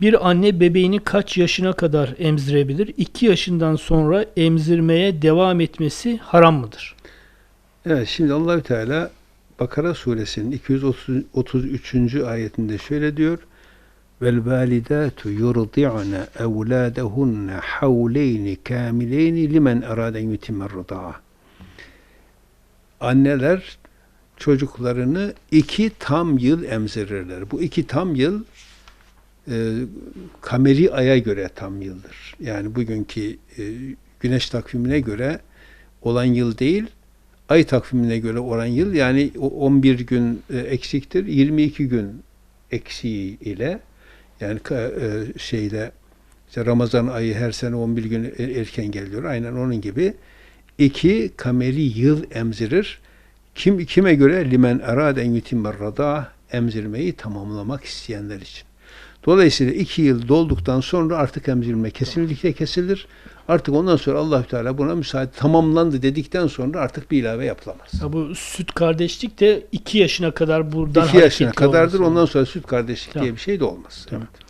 Bir anne bebeğini kaç yaşına kadar emzirebilir? 2 yaşından sonra emzirmeye devam etmesi haram mıdır? Evet şimdi Allahü Teala Bakara suresinin 233. ayetinde şöyle diyor. Vel validatu yurdi'ne evladahunne havleyni kamileyni limen araden yutimmer rıda'a. Anneler çocuklarını iki tam yıl emzirirler. Bu iki tam yıl e, kameri aya göre tam yıldır. Yani bugünkü e, güneş takvimine göre olan yıl değil, ay takvimine göre olan yıl yani o 11 gün e, eksiktir. 22 gün eksiği ile yani e, şeyde işte Ramazan ayı her sene 11 gün e- erken geliyor. Aynen onun gibi iki kameri yıl emzirir. Kim kime göre limen eraden yutimmer rada emzirmeyi tamamlamak isteyenler için. Dolayısıyla iki yıl dolduktan sonra artık emzirme kesinlikle kesilir. Artık ondan sonra Allahü Teala buna müsaade tamamlandı dedikten sonra artık bir ilave yapılamaz. Ya bu süt kardeşlik de 2 yaşına kadar buradan İki yaşına kadardır. olması Ondan sonra süt kardeşlik Tamam. diye bir şey de olmaz. Tamam. Evet.